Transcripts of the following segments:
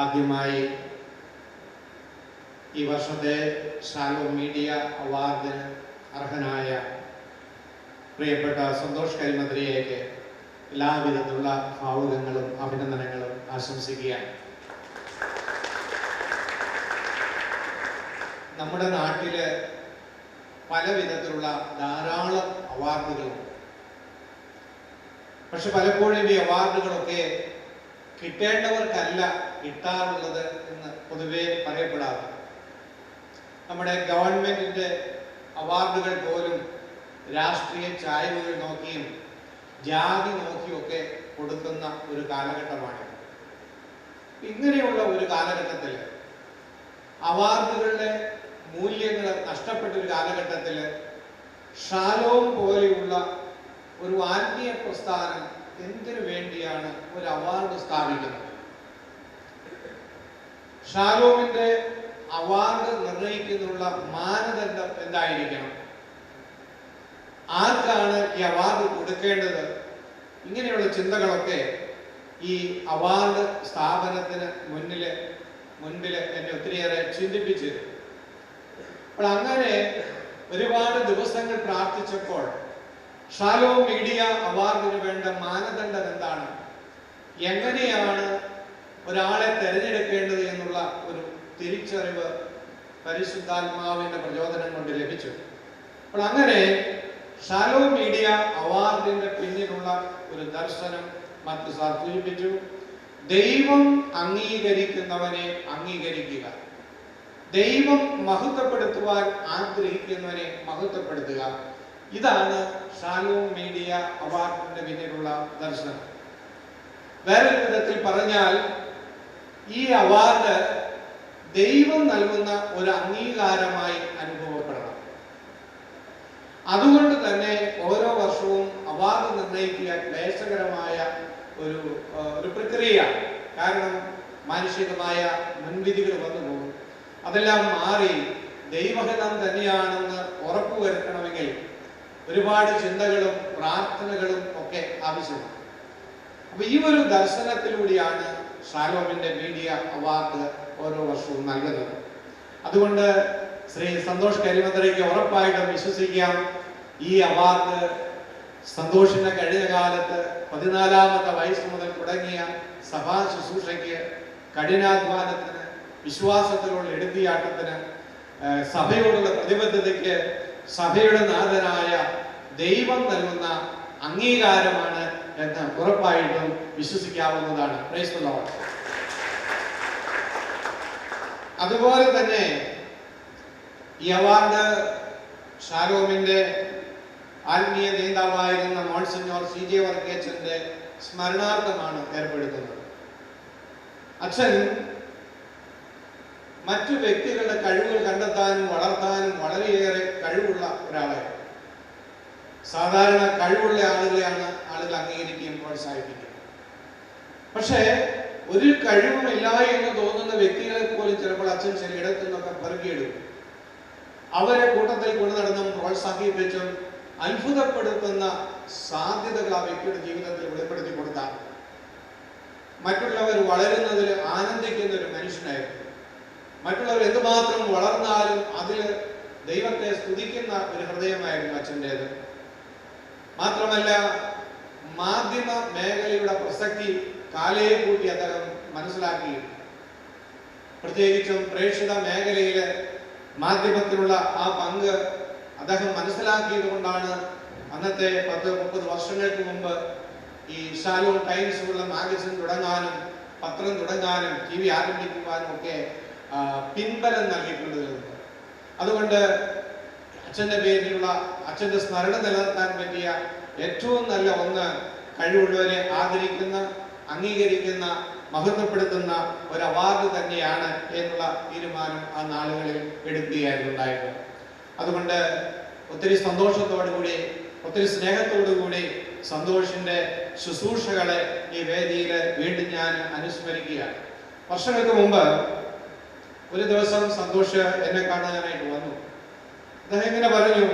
ആദ്യമായി ഈ വർഷത്തെ ഷാലോ മീഡിയ അവാർഡിന് അർഹനായ പ്രിയപ്പെട്ട സന്തോഷ് കരിമന്ത്രിയേക്ക് എല്ലാവിധത്തിലുള്ള ഭാവുകങ്ങളും അഭിനന്ദനങ്ങളും ആശംസിക്കുകയാണ്. നമ്മുടെ നാട്ടിൽ പല വിധത്തിലുള്ള ധാരാളം അവാർഡുകളുണ്ട്. പക്ഷെ പലപ്പോഴും ഈ അവാർഡുകളൊക്കെ കിട്ടേണ്ടവർക്കല്ല കിട്ടാറുള്ളത് എന്ന് പൊതുവെ പറയപ്പെടാറ് നമ്മുടെ ഗവൺമെന്റിന്റെ അവാർഡുകൾ പോലും രാഷ്ട്രീയ ചായ്വുകൾ നോക്കിയും ജാതി നോക്കിയൊക്കെ കൊടുക്കുന്ന ഒരു കാലഘട്ടമാണ് ഇങ്ങനെയുള്ള ഒരു കാലഘട്ടത്തിൽ അവാർഡുകളുടെ മൂല്യങ്ങൾ നഷ്ടപ്പെട്ട ഒരു കാലഘട്ടത്തിൽ ഷാലോം പോലെയുള്ള ഒരു ആത്മീയ പ്രസ്ഥാനം എന്തിനു വേണ്ടിയാണ് ഒരു അവാർഡ് സ്ഥാപിക്കുന്നത്? ഷാലോമിന്റെ അവാർഡ് നിർണയിക്കുന്നതിനുള്ള മാനദണ്ഡം എന്തായിരിക്കണം? ആർക്കാണ് ഈ അവാർഡ് കൊടുക്കേണ്ടത്? ഇങ്ങനെയുള്ള ചിന്തകളൊക്കെ ഈ അവാർഡ് സ്ഥാപനത്തിന് മുന്നിൽ മുൻപിൽ എന്നെ ഒത്തിരിയേറെ ചിന്തിപ്പിച്ചു അപ്പോൾ അങ്ങനെ ഒരുപാട് ദിവസങ്ങൾ പ്രാർത്ഥിച്ചപ്പോൾ ഷാലോ മീഡിയ അവാർഡിന് വേണ്ട മാനദണ്ഡം എന്താണ്? എങ്ങനെയാണ് ഒരാളെ തിരഞ്ഞെടുക്കേണ്ടത് എന്നുള്ള ഒരു തിരിച്ചറിവ് പരിശുദ്ധാത്മാവിന്റെ പ്രചോദനം കൊണ്ട് ലഭിച്ചു. അപ്പോൾ അങ്ങനെ ഷാലോ മീഡിയ അവാർഡിന്റെ പിന്നിലുള്ള ഒരു ദർശനം മറ്റു സാർ സൂചിപ്പിച്ചു ദൈവം അംഗീകരിക്കുന്നവനെ അംഗീകരിക്കുക. ദൈവം മഹത്വപ്പെടുത്തുവാൻ ആഗ്രഹിക്കുന്നവനെ മഹത്വപ്പെടുത്തുക. ഇതാണ് ഷാലോ മീഡിയ അവാർഡിന്റെ പിന്നിലുള്ള ദർശനം. വേറെ വിധത്തിൽ പറഞ്ഞാൽ ഈ അവാർഡ് ദൈവം നൽകുന്ന ഒരു അംഗീകാരമായി അനുഭവപ്പെടണം. അതുകൊണ്ട് തന്നെ ഓരോ വർഷവും അവാർഡ് നിർണയിക്കുക ക്ലേശകരമായ ഒരു ഒരു പ്രക്രിയയാണ്. കാരണം മാനുഷികമായ മുൻവിധികൾ വന്നു പോകും. അതെല്ലാം മാറി ദൈവഹിതം തന്നെയാണെന്ന് ഉറപ്പുവരുത്തണമെങ്കിൽ ഒരുപാട് ചിന്തകളും പ്രാർത്ഥനകളും ഒക്കെ ആവശ്യമാണ്. അപ്പൊ ഈ ഒരു ദർശനത്തിലൂടെയാണ് ഷാലോമിന്റെ മീഡിയ അവാർഡ് ഓരോ വർഷവും നൽകുന്നത്. അതുകൊണ്ട് ശ്രീ സന്തോഷ് കരിമന്ത്രയ്ക്ക് ഉറപ്പായിട്ടും വിശ്വസിക്കാം. ഈ അവാർഡ് സന്തോഷിന്റെ കഴിഞ്ഞ കാലത്ത് പതിനാലാമത്തെ വയസ്സ് മുതൽ തുടങ്ങിയ സഭാ ശുശ്രൂഷയ്ക്ക് കഠിനാധ്വാനത്തിന് വിശ്വാസത്തിലുള്ള എടുത്തിയാട്ടത്തിന് സഭയോടുള്ള പ്രതിബദ്ധതയ്ക്ക് സഭയുടെ നാഥനായ ദൈവം നൽകുന്ന അംഗീകാരമാണ് എന്ന് ഉറപ്പായിട്ടും വിശ്വസിക്കാവുന്നതാണ്. അതുപോലെ തന്നെ ഈ അവാർഡ് ഷാരോമിന്റെ ആത്മീയ നേതാവായിരുന്ന മോൺസിനോർ സി ജെ വർഗേച്ചന്റെ സ്മരണാർത്ഥമാണ് ഏർപ്പെടുത്തുന്നത്. അച്ഛൻ മറ്റു വ്യക്തികളുടെ കഴിവുകൾ കണ്ടെത്താനും വളർത്താനും വളരെയേറെ കഴിവുള്ള ഒരാളായിരുന്നു. സാധാരണ കഴിവുള്ള ആളുകളെയാണ് ആളുകൾ അംഗീകരിക്കുകയും പ്രോത്സാഹിപ്പിക്കുകയും. പക്ഷേ ഒരു കഴിവുമില്ല എന്ന് തോന്നുന്ന വ്യക്തികളെ പോലും ചിലപ്പോൾ അച്ഛൻ ചിലയിടത്തു നിന്നൊക്കെ പെറുക്കിയെടുക്കും അവരെ കൂട്ടത്തിൽ കൊണ്ടു നടന്നും പ്രോത്സാഹിപ്പിച്ചും അത്ഭുതപ്പെടുത്തുന്ന സാധ്യതകൾ ആ വ്യക്തിയുടെ ജീവിതത്തിൽ വെളിപ്പെടുത്തി കൊടുത്താൽ മറ്റുള്ളവർ വളരുന്നതിൽ ആനന്ദിക്കുന്ന ഒരു മനുഷ്യനായിരുന്നു. മറ്റുള്ളവർ എന്തുമാത്രം വളർന്നാലും അതിൽ ദൈവത്തെ സ്തുതിക്കുന്ന ഒരു ഹൃദയമായിരുന്നു അച്ഛന്റെത്. മാത്രമല്ല മാധ്യമ മേഖലയുടെ പ്രസക്തി കാലയെ കൂട്ടി അദ്ദേഹം മനസ്സിലാക്കി. പ്രത്യേകിച്ചും പ്രേക്ഷിത മേഖലയിലെ മാധ്യമത്തിനുള്ള ആ പങ്ക് അദ്ദേഹം മനസ്സിലാക്കിയത് കൊണ്ടാണ് അന്നത്തെ പത്ത് മുപ്പത് വർഷങ്ങൾക്ക് മുമ്പ് ഈ ഷാലൂൺ ടൈംസ് ഉള്ള മാഗസിൻ തുടങ്ങാനും പത്രം തുടങ്ങാനും ടി വി ആരംഭിക്കുവാനും ഒക്കെ പിൻബലം നൽകിയിട്ടുള്ളത്. അതുകൊണ്ട് അച്ഛന്റെ പേരിലുള്ള അച്ഛന്റെ സ്മരണ നിലനിർത്താൻ പറ്റിയ ഏറ്റവും നല്ല ഒന്ന് കഴിവുള്ളവരെ ആദരിക്കുന്ന അംഗീകരിക്കുന്ന മഹത്വപ്പെടുത്തുന്ന ഒരു അവാർഡ് തന്നെയാണ് എന്നുള്ള തീരുമാനം ആ നാളുകളിൽ എടുക്കുകയായിരുന്നു അതുകൊണ്ട് ഒത്തിരി സന്തോഷത്തോടുകൂടി ഒത്തിരി സ്നേഹത്തോടുകൂടി സന്തോഷിന്റെ ശുശ്രൂഷകളെ ഈ വേദിയിൽ വീണ്ടും ഞാൻ അനുസ്മരിക്കുകയാണ്. വർഷങ്ങൾക്ക് മുമ്പ് ഒരു ദിവസം സന്തോഷ് എന്നെ കാണാനായിട്ട് വന്നു. അദ്ദേഹം ഇങ്ങനെ പറഞ്ഞു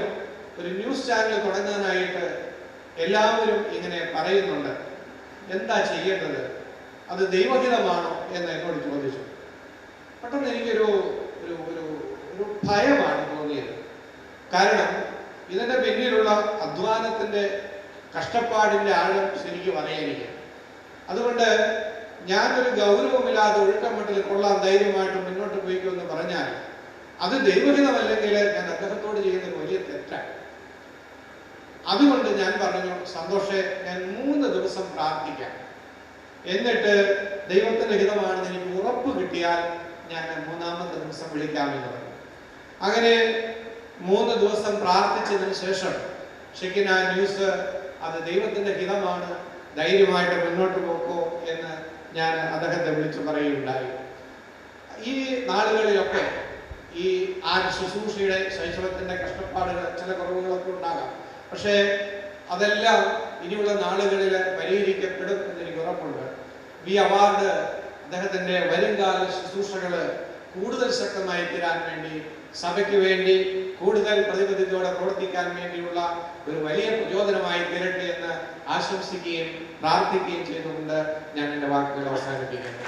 ഒരു ന്യൂസ് ചാനൽ തുടങ്ങാനായിട്ട് എല്ലാവരും ഇങ്ങനെ പറയുന്നുണ്ട്. എന്താ ചെയ്യേണ്ടത്? അത് ദൈവഹിതമാണോ എന്ന് എന്നോട് ചോദിച്ചു. പെട്ടെന്ന് എനിക്കൊരു ഒരു ഒരു ഒരു ഭയമാണ് തോന്നിയത്. കാരണം ഇതിന്റെ പിന്നിലുള്ള അധ്വാനത്തിന്റെ കഷ്ടപ്പാടിന്റെ ആഴം ശരിക്കും അറിയാനില്ല അതുകൊണ്ട് ഞാനൊരു ഗൗരവമില്ലാതെ ഒഴുക്കമട്ടിൽ കൊള്ളാൻ ധൈര്യമായിട്ട് മുന്നോട്ട് പോയിക്കുമെന്ന് പറഞ്ഞാൽ അത് ദൈവഹിതമല്ലെങ്കിൽ ഞാൻ അദ്ദേഹത്തോട് ചെയ്യുന്ന വലിയ തെറ്റാണ്. അതുകൊണ്ട് ഞാൻ പറഞ്ഞു സന്തോഷേ ഞാൻ മൂന്ന് ദിവസം പ്രാർത്ഥിക്കാം. എന്നിട്ട് ദൈവത്തിന്റെ ഹിതമാണെന്ന് എനിക്ക് ഉറപ്പ് കിട്ടിയാൽ ഞാൻ മൂന്നാമത്തെ ദിവസം വിളിക്കാമെന്ന് പറഞ്ഞു. അങ്ങനെ മൂന്ന് ദിവസം പ്രാർത്ഥിച്ചതിന് ശേഷം ഷെക്കിന ന്യൂസ് അത് ദൈവത്തിന്റെ ഹിതമാണ് ധൈര്യമായിട്ട് മുന്നോട്ട് പോക്കോ എന്ന് ഞാൻ അദ്ദേഹത്തെ വിളിച്ചു പറയുകയുണ്ടായി. ഈ നാളുകളിലൊക്കെ ഈ ആ ശുശ്രൂഷയുടെ ശൈശവത്തിന്റെ കഷ്ടപ്പാടുകൾ ചില കുറവുകളൊക്കെ ഉണ്ടാകാം. പക്ഷേ അതെല്ലാം ഇനിയുള്ള നാളുകളിൽ പരിഹരിക്കപ്പെടും എന്ന് എനിക്ക് ഉറപ്പുണ്ട്. ഈ അവാർഡ് അദ്ദേഹത്തിന്റെ വരുംകാല ശുശ്രൂഷകൾ കൂടുതൽ ശക്തമായി തീരാൻ വേണ്ടി സഭയ്ക്ക് വേണ്ടി കൂടുതൽ പ്രതിബദ്ധതയോടെ പ്രവർത്തിക്കാൻ വേണ്ടിയുള്ള ഒരു വലിയ പ്രചോദനമായി തീരട്ടെ എന്ന് ആശംസിക്കുകയും പ്രാർത്ഥിക്കുകയും ചെയ്തുകൊണ്ട് ഞാൻ എന്റെ വാക്കുകൾ അവസാനിപ്പിക്കുന്നു.